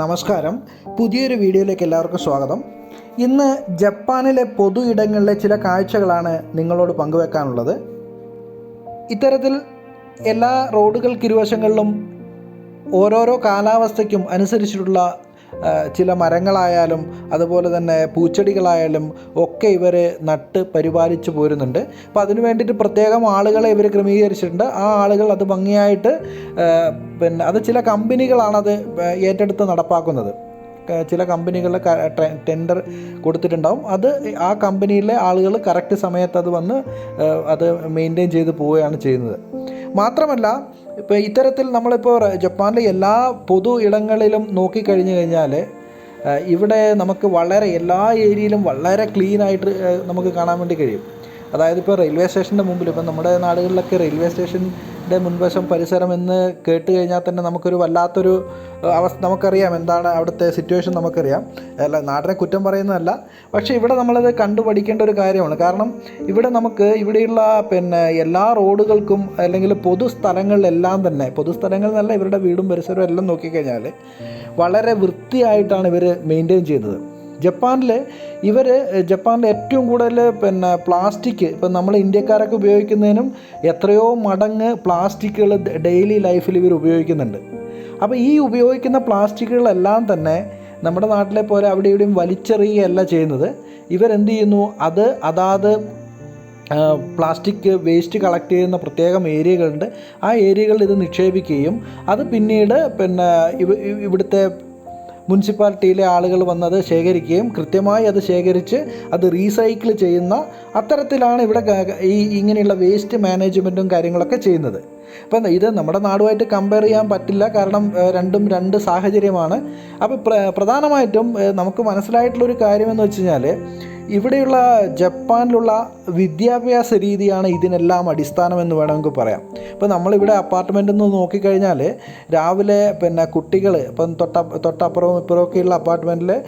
നമസ്കാരം. പുതിയൊരു വീഡിയോയിലേക്ക് എല്ലാവർക്കും സ്വാഗതം. ഇന്ന് ജപ്പാനിലെ പൊതു ഇടങ്ങളിലെ ചില കാഴ്ചകളാണ് നിങ്ങളോട് പങ്കുവെക്കാനുള്ളത്. ഇത്തരത്തിൽ എല്ലാ റോഡുകൾക്കിരുവശങ്ങളിലും ഓരോരോ കാലാവസ്ഥയ്ക്കും അനുസരിച്ചിട്ടുള്ള ചില മരങ്ങളായാലും അതുപോലെ തന്നെ പൂച്ചെടികളായാലും ഒക്കെ ഇവർ നട്ട് പരിപാലിച്ചു പോരുന്നുണ്ട്. അപ്പോൾ അതിനു വേണ്ടിയിട്ട് പ്രത്യേകം ആളുകളെ ഇവർ ക്രമീകരിച്ചിട്ടുണ്ട്. ആ ആളുകൾ അത് ഭംഗിയായിട്ട് പിന്നെ അത് ചില കമ്പനികളാണത് ഏറ്റെടുത്ത് നടപ്പാക്കുന്നത്. ചില കമ്പനികളുടെ ടെൻഡർ കൊടുത്തിട്ടുണ്ടാവും. അത് ആ കമ്പനിയിലെ ആളുകൾ കറക്റ്റ് സമയത്ത് അത് വന്ന് അത് മെയിന്റെയിൻ ചെയ്ത് പോവുകയാണ് ചെയ്യുന്നത്. മാത്രമല്ല ഇപ്പോൾ ഇത്തരത്തിൽ നമ്മളിപ്പോൾ ജപ്പാനിലെ എല്ലാ പൊതു ഇടങ്ങളിലും നോക്കിക്കഴിഞ്ഞു കഴിഞ്ഞാൽ ഇവിടെ നമുക്ക് വളരെ എല്ലാ ഏരിയയിലും വളരെ ക്ലീനായിട്ട് നമുക്ക് കാണാൻ വേണ്ടി കഴിയും. അതായത് ഇപ്പോൾ റെയിൽവേ സ്റ്റേഷന്റെ മുമ്പിൽ ഇപ്പം നമ്മുടെ നാടുകളിലൊക്കെ റെയിൽവേ സ്റ്റേഷന്റെ മുൻവശം പരിസരം എന്ന് കേട്ട് കഴിഞ്ഞാൽ തന്നെ നമുക്കൊരു വല്ലാത്തൊരു അവസ്ഥ നമുക്കറിയാം എന്താണ് അവിടുത്തെ സിറ്റുവേഷൻ നമുക്കറിയാം. അല്ല നാടിനെ കുറ്റം പറയുന്നതല്ല. പക്ഷേ ഇവിടെ നമ്മളത് കണ്ടുപഠിക്കേണ്ട ഒരു കാര്യമാണ്. കാരണം ഇവിടെ നമുക്ക് ഇവിടെയുള്ള പിന്നെ എല്ലാ റോഡുകൾക്കും അല്ലെങ്കിൽ പൊതുസ്ഥലങ്ങളിലെല്ലാം തന്നെ പൊതുസ്ഥലങ്ങൾ എന്നല്ല ഇവരുടെ വീടും പരിസരവും എല്ലാം നോക്കിക്കഴിഞ്ഞാൽ വളരെ വൃത്തിയായിട്ടാണ് ഇവർ മെയിന്റെയിൻ ചെയ്യുന്നത് ജപ്പാനിൽ ഇവർ ജപ്പാനിലെ ഏറ്റവും കൂടുതൽ പിന്നെ പ്ലാസ്റ്റിക് ഇപ്പം നമ്മൾ ഇന്ത്യക്കാരൊക്കെ ഉപയോഗിക്കുന്നതിനും എത്രയോ മടങ്ങ് പ്ലാസ്റ്റിക്കുകൾ ഡെയിലി ലൈഫിൽ ഇവർ ഉപയോഗിക്കുന്നുണ്ട്. അപ്പോൾ ഈ ഉപയോഗിക്കുന്ന പ്ലാസ്റ്റിക്കുകളെല്ലാം തന്നെ നമ്മുടെ നാട്ടിലെ പോലെ അവിടെ ഇവിടെയും വലിച്ചെറിയുകയല്ല ചെയ്യുന്നത്. ഇവരെന്ത് ചെയ്യുന്നു? അത് അതാത് പ്ലാസ്റ്റിക് വേസ്റ്റ് കളക്ട് ചെയ്യുന്ന പ്രത്യേകം ഏരിയകളുണ്ട്. ആ ഏരിയകളിൽ ഇത് നിക്ഷേപിക്കുകയും അത് പിന്നീട് പിന്നെ ഇവിടുത്തെ മുനിസിപ്പാലിറ്റിയിലെ ആളുകൾ വന്നത് ശേഖരിക്കുകയും കൃത്യമായി അത് ശേഖരിച്ച് അത് റീസൈക്കിൾ ചെയ്യുന്ന അത്തരത്തിലാണ് ഇവിടെ ഈ ഇങ്ങനെയുള്ള വേസ്റ്റ് മാനേജ്മെന്റും കാര്യങ്ങളൊക്കെ ചെയ്യുന്നത്. അപ്പം ഇത് നമ്മുടെ നാടുമായിട്ട് കമ്പയർ ചെയ്യാൻ പറ്റില്ല. കാരണം രണ്ടും രണ്ട് സാഹചര്യമാണ്. അപ്പോൾ പ്ര പ്രധാനമായിട്ടും നമുക്ക് മനസ്സിലായിട്ടുള്ളൊരു കാര്യമെന്ന് വെച്ച് കഴിഞ്ഞാൽ ഇവിടെയുള്ള ജപ്പാനിലുള്ള വിദ്യാഭ്യാസ രീതിയാണ് ഇതിനെല്ലാം അടിസ്ഥാനമെന്ന് വേണം വേണമെങ്കിൽ പറയാം. ഇപ്പോൾ നമ്മളിവിടെ അപ്പാർട്ട്മെന്റിൽ നിന്ന് നോക്കിക്കഴിഞ്ഞാൽ രാവിലെ പിന്നെ കുട്ടികൾ ഇപ്പം തൊട്ട തൊട്ടപ്പുറവും ഇപ്പുറമൊക്കെയുള്ള അപ്പാർട്ട്മെന്റിൽ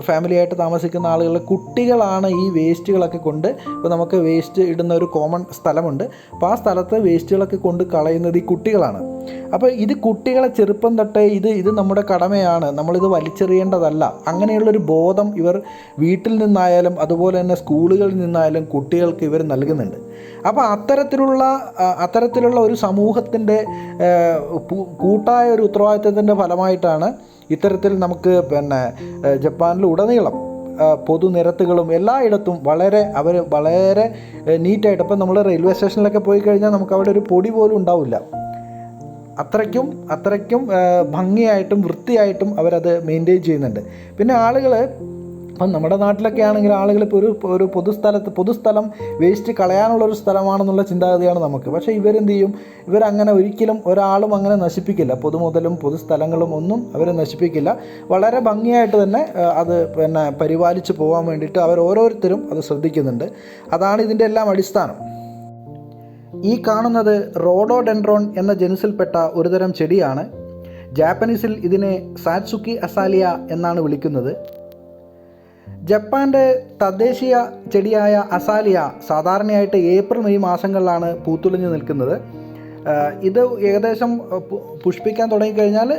ഫാമിലിയായിട്ട് താമസിക്കുന്ന ആളുകൾ കുട്ടികളാണ് ഈ വേസ്റ്റുകളൊക്കെ കൊണ്ട് ഇപ്പോൾ നമുക്ക് വേസ്റ്റ് ഇടുന്ന ഒരു കോമൺ സ്ഥലമുണ്ട്. അപ്പോൾ ആ സ്ഥലത്ത് വേസ്റ്റുകളൊക്കെ കൊണ്ട് കളയുന്നത് ഈ കുട്ടികളാണ്. അപ്പോൾ ഇത് കുട്ടികളെ ചെറുപ്പം തൊട്ടേ ഇത് ഇത് നമ്മുടെ കടമയാണ്. നമ്മളിത് വലിച്ചെറിയേണ്ടതല്ല. അങ്ങനെയുള്ളൊരു ബോധം ഇവർ വീട്ടിൽ നിന്നായാലും അതുപോലെ തന്നെ സ്കൂളുകളിൽ നിന്നായാലും കുട്ടികൾക്ക് ഇവർ നൽകുന്നുണ്ട്. അപ്പോൾ അത്തരത്തിലുള്ള അത്തരത്തിലുള്ള ഒരു സമൂഹത്തിന്റെ കൂട്ടായ ഒരു ഉത്തരവാദിത്തത്തിന്റെ ഫലമായിട്ടാണ് ഇത്തരത്തിൽ നമുക്ക് പിന്നെ ജപ്പാനിൽ ഉടനീളം പൊതുനിരത്തുകളും എല്ലായിടത്തും വളരെ അവർ വളരെ നീറ്റായിട്ട് ഇപ്പം നമ്മൾ റെയിൽവേ സ്റ്റേഷനിലൊക്കെ പോയി കഴിഞ്ഞാൽ നമുക്ക് അവിടെ ഒരു പൊടി പോലും ഉണ്ടാവില്ല. അത്രയ്ക്കും അത്രയ്ക്കും ഭംഗിയായിട്ടും വൃത്തിയായിട്ടും അവരത് മെയിന്റെയിൻ ചെയ്യുന്നുണ്ട്. പിന്നെ ആളുകൾ ഇപ്പം നമ്മുടെ നാട്ടിലൊക്കെ ആണെങ്കിൽ ആളുകൾ ഇപ്പോൾ ഒരു ഒരു പൊതുസ്ഥലത്ത് പൊതുസ്ഥലം വേസ്റ്റ് കളയാനുള്ള ഒരു സ്ഥലമാണെന്നുള്ള ചിന്താഗതിയാണ് നമുക്ക്. പക്ഷേ ഇവരെന്ത് ചെയ്യും? ഇവരങ്ങനെ ഒരിക്കലും ഒരാളും അങ്ങനെ നശിപ്പിക്കില്ല. പൊതുമുതലും പൊതുസ്ഥലങ്ങളും ഒന്നും അവർ നശിപ്പിക്കില്ല. വളരെ ഭംഗിയായിട്ട് തന്നെ അത് പിന്നെ പരിപാലിച്ച് പോകാൻ വേണ്ടിയിട്ട് അവർ ഓരോരുത്തരും അത് ശ്രദ്ധിക്കുന്നുണ്ട്. അതാണ് ഇതിന്റെ എല്ലാം അടിസ്ഥാനം. ഈ കാണുന്നത് റോഡോഡെൻഡ്രോൺ എന്ന ജനുസിൽപ്പെട്ട ഒരുതരം ചെടിയാണ്. ജാപ്പനീസിൽ ഇതിനെ സാറ്റ്സുക്കി അസാലിയ എന്നാണ് വിളിക്കുന്നത്. ജപ്പാന്റെ തദ്ദേശീയ ചെടിയായ അസാലിയ സാധാരണയായിട്ട് ഏപ്രിൽ മെയ് മാസങ്ങളിലാണ് പൂത്തുലഞ്ഞു നിൽക്കുന്നത്. ഇത് ഏകദേശം പുഷ്പിക്കാൻ തുടങ്ങിക്കഴിഞ്ഞാൽ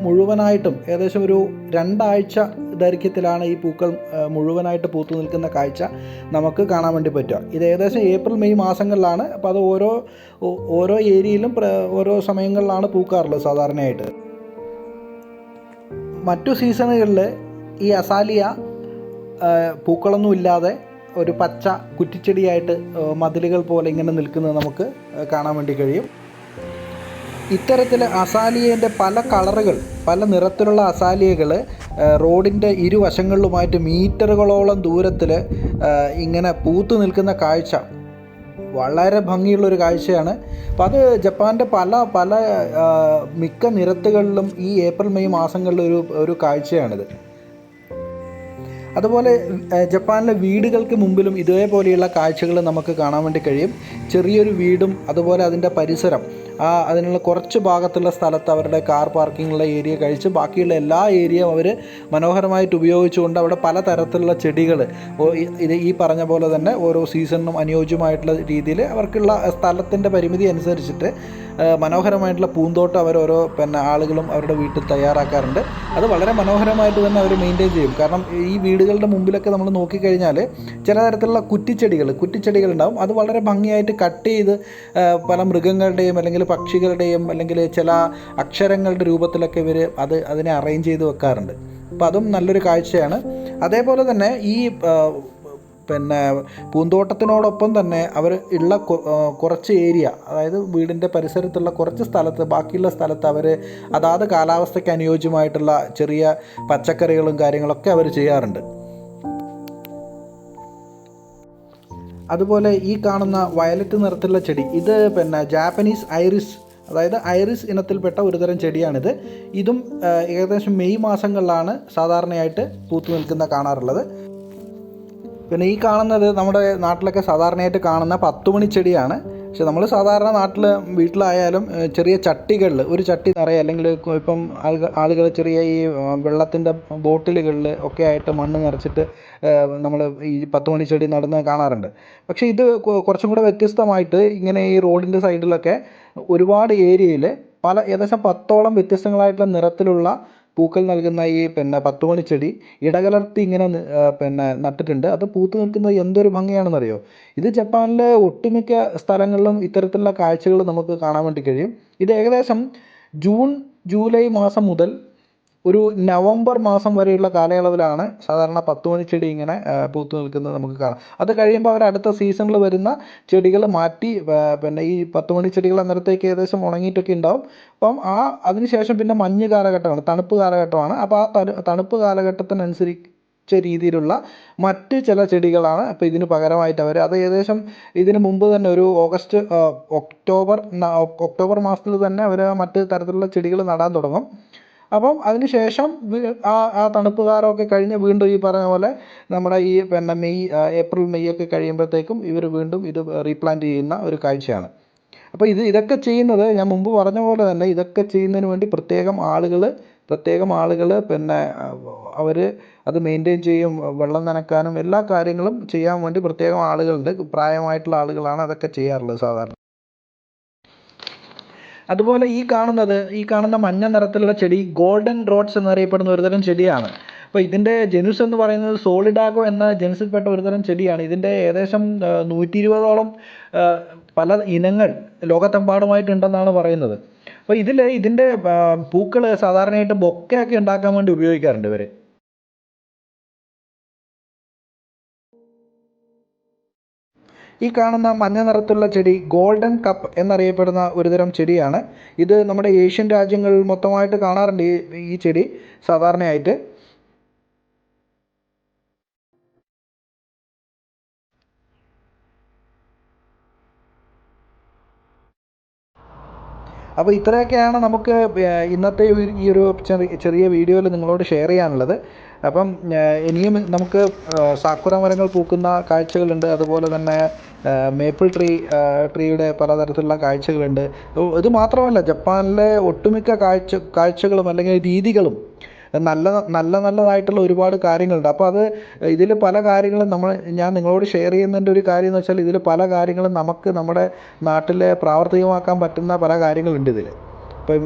മുഴുവനായിട്ടും ഏകദേശം ഒരു രണ്ടാഴ്ച ദൈർഘ്യത്തിലാണ് ഈ പൂക്കൾ മുഴുവനായിട്ട് പൂത്തു നിൽക്കുന്ന കാഴ്ച നമുക്ക് കാണാൻ വേണ്ടി പറ്റുക. ഇത് ഏകദേശം ഏപ്രിൽ മെയ് മാസങ്ങളിലാണ്. അപ്പോൾ അത് ഓരോ ഓരോ ഏരിയയിലും ഓരോ സമയങ്ങളിലാണ് പൂക്കാറുള്ളത് സാധാരണയായിട്ട്. മറ്റു സീസണുകളിൽ ഈ അസാലിയ പൂക്കളൊന്നും ഇല്ലാതെ ഒരു പച്ച കുറ്റിച്ചെടിയായിട്ട് മതിലുകൾ പോലെ ഇങ്ങനെ നിൽക്കുന്നത് നമുക്ക് കാണാൻ വേണ്ടി കഴിയും. ഇത്തരത്തിൽ അസാലിയേന്റെ പല കളറുകൾ പല നിറത്തിലുള്ള അസാലിയകൾ റോഡിന്റെ ഇരുവശങ്ങളിലുമായിട്ട് മീറ്ററുകളോളം ദൂരത്തിൽ ഇങ്ങനെ പൂത്തു നിൽക്കുന്ന കാഴ്ച വളരെ ഭംഗിയുള്ളൊരു കാഴ്ചയാണ്. അപ്പോൾ അത് ജപ്പാന്റെ പല പല മിക്ക നിരത്തുകളിലും ഈ ഏപ്രിൽ മെയ് മാസങ്ങളിലൊരു ഒരു കാഴ്ചയാണിത്. അതുപോലെ ജപ്പാനിലെ വീടുകൾക്ക് മുമ്പിലും ഇതേപോലെയുള്ള കാഴ്ചകൾ നമുക്ക് കാണാൻ വേണ്ടി കഴിയും. ചെറിയൊരു വീടും അതുപോലെ അതിന്റെ പരിസരം. അതിനുള്ള കുറച്ച് ഭാഗത്തുള്ള സ്ഥലത്ത് അവരുടെ കാർ പാർക്കിങ്ങുള്ള ഏരിയ കഴിച്ച് ബാക്കിയുള്ള എല്ലാ ഏരിയയും അവർ മനോഹരമായിട്ട് ഉപയോഗിച്ചുകൊണ്ട് അവിടെ പല തരത്തിലുള്ള ചെടികൾ ഇത് ഈ പറഞ്ഞ പോലെ തന്നെ ഓരോ സീസണിനും അനുയോജ്യമായിട്ടുള്ള രീതിയിൽ അവർക്കുള്ള സ്ഥലത്തിന്റെ പരിമിതി അനുസരിച്ചിട്ട് ആ, മനോഹരമായിട്ടുള്ള പൂന്തോട്ടം അവർ ഓരോ പിന്നെ ആളുകളും അവരുടെ വീട്ടിൽ തയ്യാറാക്കാറുണ്ട്. അത് വളരെ മനോഹരമായിട്ട് തന്നെ അവർ മെയിന്റെയിൻ ചെയ്യും. കാരണം ഈ വീടുകളുടെ മുമ്പിലൊക്കെ നമ്മൾ നോക്കിക്കഴിഞ്ഞാൽ ചില തരത്തിലുള്ള കുറ്റിച്ചെടികൾ കുറ്റിച്ചെടികൾ ഉണ്ടാവും. അത് വളരെ ഭംഗിയായിട്ട് കട്ട് ചെയ്ത് പല മൃഗങ്ങളുടെയും അല്ലെങ്കിൽ പക്ഷികളുടെയും അല്ലെങ്കിൽ ചില അക്ഷരങ്ങളുടെ രൂപത്തിലൊക്കെ ഇവർ അത് അതിനെ അറേഞ്ച് ചെയ്ത് വെക്കാറുണ്ട്. അപ്പോൾ അതും നല്ലൊരു കാഴ്ചയാണ്. അതേപോലെ തന്നെ ഈ പിന്നെ പൂന്തോട്ടത്തിനോടൊപ്പം തന്നെ അവർ ഉള്ള കുറച്ച് ഏരിയ അതായത് വീടിന്റെ പരിസരത്തുള്ള കുറച്ച് സ്ഥലത്ത് ബാക്കിയുള്ള സ്ഥലത്ത് അവർ അതാത് കാലാവസ്ഥയ്ക്ക് അനുയോജ്യമായിട്ടുള്ള ചെറിയ പച്ചക്കറികളും കാര്യങ്ങളൊക്കെ അവർ ചെയ്യാറുണ്ട്. അതുപോലെ ഈ കാണുന്ന വയലറ്റ് നിറത്തിലുള്ള ചെടി ഇത് പിന്നെ ജാപ്പനീസ് ഐറിസ് അതായത് ഐറിസ് ഇനത്തിൽപ്പെട്ട ഒരുതരം ചെടിയാണിത്. ഇതും ഏകദേശം മെയ് മാസങ്ങളിലാണ് സാധാരണയായിട്ട് പൂത്തു നിൽക്കുന്ന കാണാറുള്ളത്. പിന്നെ ഈ കാണുന്നത് നമ്മുടെ നാട്ടിലൊക്കെ സാധാരണയായിട്ട് കാണുന്ന പത്തുമണി ചെടിയാണ്. പക്ഷെ നമ്മൾ സാധാരണ നാട്ടിൽ വീട്ടിലായാലും ചെറിയ ചട്ടികളിൽ ഒരു ചട്ടി നിറയെ അല്ലെങ്കിൽ ഇപ്പം ആളുകൾ ചെറിയ ഈ വെള്ളത്തിന്റെ ബോട്ടിലുകളിൽ ഒക്കെ ആയിട്ട് മണ്ണ് നിറച്ചിട്ട് നമ്മൾ ഈ പത്ത് മണി ചെടി നടന്ന് കാണാറുണ്ട്. പക്ഷേ ഇത് കുറച്ചും കൂടെ വ്യത്യസ്തമായിട്ട് ഇങ്ങനെ ഈ റോഡിന്റെ സൈഡിലൊക്കെ ഒരുപാട് ഏരിയയിൽ പല ഏകദേശം പത്തോളം വ്യത്യസ്തങ്ങളായിട്ടുള്ള നിറത്തിലുള്ള പൂക്കൾ നൽകുന്ന ഈ പിന്നെ പത്തുമണി ചെടി ഇടകലർത്തി ഇങ്ങനെ പിന്നെ നട്ടിട്ടുണ്ട്. അത് പൂത്ത് നിൽക്കുന്നത് എന്തൊരു ഭംഗിയാണെന്നറിയോ? ഇത് ജപ്പാനിലെ ഒട്ടുമിക്ക സ്ഥലങ്ങളിലും ഇത്തരത്തിലുള്ള കാഴ്ചകൾ നമുക്ക് കാണാൻ വേണ്ടി കഴിയും. ഇത് ഏകദേശം ജൂൺ ജൂലൈ മാസം മുതൽ ഒരു നവംബർ മാസം വരെയുള്ള കാലയളവിലാണ് സാധാരണ പത്ത് മണി ചെടി ഇങ്ങനെ പൂത്തു നിൽക്കുന്നത് നമുക്ക് കാണാം. അത് കഴിയുമ്പോൾ അവർ അടുത്ത സീസണിൽ വരുന്ന ചെടികൾ മാറ്റി പിന്നെ ഈ പത്ത് മണി ചെടികൾ അന്നേരത്തേക്ക് ഏകദേശം ഉണങ്ങിയിട്ടൊക്കെ ഉണ്ടാവും. അപ്പം ആ അതിനുശേഷം പിന്നെ മഞ്ഞ് കാലഘട്ടമാണ് തണുപ്പ് കാലഘട്ടമാണ്. അപ്പോൾ ആ തണു തണുപ്പ് കാലഘട്ടത്തിനനുസരിച്ച് രീതിയിലുള്ള മറ്റ് ചില ചെടികളാണ് അപ്പോൾ ഇതിന് പകരമായിട്ട് അവർ. അത് ഏകദേശം ഇതിന് മുമ്പ് തന്നെ ഒരു ഓഗസ്റ്റ് ഒക്ടോബർ ഒക്ടോബർ മാസത്തിൽ തന്നെ അവർ മറ്റ് തരത്തിലുള്ള ചെടികൾ നടാൻ തുടങ്ങും. അപ്പം അതിന് ശേഷം ആ ആ തണുപ്പ് കാലമൊക്കെ കഴിഞ്ഞ് വീണ്ടും ഈ പറഞ്ഞ പോലെ നമ്മുടെ ഈ പിന്നെ മെയ് ഏപ്രിൽ മെയ് ഒക്കെ കഴിയുമ്പോഴത്തേക്കും ഇവർ വീണ്ടും ഇത് റീപ്ലാന്റ് ചെയ്യുന്ന ഒരു കാഴ്ചയാണ്. അപ്പോൾ ഇത് ഇതൊക്കെ ചെയ്യുന്നത് ഞാൻ മുമ്പ് പറഞ്ഞ പോലെ തന്നെ ഇതൊക്കെ ചെയ്യുന്നതിന് വേണ്ടി പ്രത്യേകം ആളുകൾ പ്രത്യേകം ആളുകൾ പിന്നെ അവർ അത് മെയിന്റെയിൻ ചെയ്യും വെള്ളം നനക്കാനും എല്ലാ കാര്യങ്ങളും ചെയ്യാൻ വേണ്ടി പ്രത്യേകം ആളുകളുണ്ട്. പ്രായമായിട്ടുള്ള ആളുകളാണ് അതൊക്കെ ചെയ്യാറുള്ളത് സാധാരണ. അതുപോലെ ഈ കാണുന്നത് ഈ കാണുന്ന മഞ്ഞ നിറത്തിലുള്ള ചെടി ഗോൾഡൻ റോഡ്സ് എന്നറിയപ്പെടുന്ന ഒരുതരം ചെടിയാണ്. അപ്പോൾ ഇതിന്റെ ജനുസ് എന്ന് പറയുന്നത് സോളിഡാഗോ എന്ന ജനുസിൽപ്പെട്ട ഒരുതരം ചെടിയാണ്. ഇതിന്റെ ഏകദേശം നൂറ്റി ഇരുപതോളം പല ഇനങ്ങൾ ലോകത്തെമ്പാടുമായിട്ടുണ്ടെന്നാണ് പറയുന്നത്. അപ്പോൾ ഇതിൽ ഇതിന്റെ പൂക്കൾ സാധാരണയായിട്ട് ബൊക്കയൊക്കെ ഉണ്ടാക്കാൻ വേണ്ടി ഉപയോഗിക്കാറുണ്ട് ഇവർ ഈ കാണുന്ന മഞ്ഞ നിറത്തിലുള്ള ചെടി ഗോൾഡൻ കപ്പ് എന്നറിയപ്പെടുന്ന ഒരുതരം ചെടിയാണ്. ഇത് നമ്മുടെ ഏഷ്യൻ രാജ്യങ്ങളിൽ മൊത്തമായിട്ട് കാണാറുണ്ട് ഈ ചെടി സാധാരണയായിട്ട്. അപ്പോൾ ഇത്രയൊക്കെയാണ് നമുക്ക് ഇന്നത്തെ ഈ ഒരു ചെറിയ വീഡിയോയിൽ നിങ്ങളോട് ഷെയർ ചെയ്യാനുള്ളത്. അപ്പം ഇനിയും നമുക്ക് സാക്കുറ മരങ്ങൾ പൂക്കുന്ന കാഴ്ചകളുണ്ട്. അതുപോലെ തന്നെ മേപ്പിൾ ട്രീ ട്രീയുടെ പലതരത്തിലുള്ള കാഴ്ചകളുണ്ട്. ഇത് മാത്രമല്ല ജപ്പാനിലെ ഒട്ടുമിക്ക കാഴ്ച കാഴ്ചകളും അല്ലെങ്കിൽ രീതികളും നല്ല നല്ല നല്ലതായിട്ടുള്ള ഒരുപാട് കാര്യങ്ങളുണ്ട്. അപ്പോൾ അത് ഇതിൽ പല കാര്യങ്ങളും നമ്മൾ ഞാൻ നിങ്ങളോട് ഷെയർ ചെയ്യുന്നതിന്റെ ഒരു കാര്യം എന്ന് വെച്ചാൽ ഇതിൽ പല കാര്യങ്ങളും നമുക്ക് നമ്മുടെ നാട്ടിൽ പ്രാവർത്തികമാക്കാൻ പറ്റുന്ന പല കാര്യങ്ങളുണ്ട് ഇതിൽ. ഇപ്പം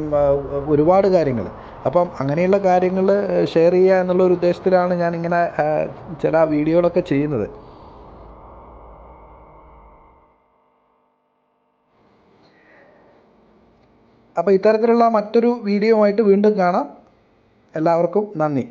ഒരുപാട് കാര്യങ്ങൾ. അപ്പം അങ്ങനെയുള്ള കാര്യങ്ങൾ ഷെയർ ചെയ്യുക എന്നുള്ള ഒരു ഉദ്ദേശത്തിലാണ് ഞാൻ ഇങ്ങനെ ചില വീഡിയോകളൊക്കെ ചെയ്യുന്നത്. അപ്പോൾ ഇത്തരത്തിലുള്ള മറ്റൊരു വീഡിയോ ആയിട്ട് വീണ്ടും കാണാം. എല്ലാവർക്കും നന്ദി.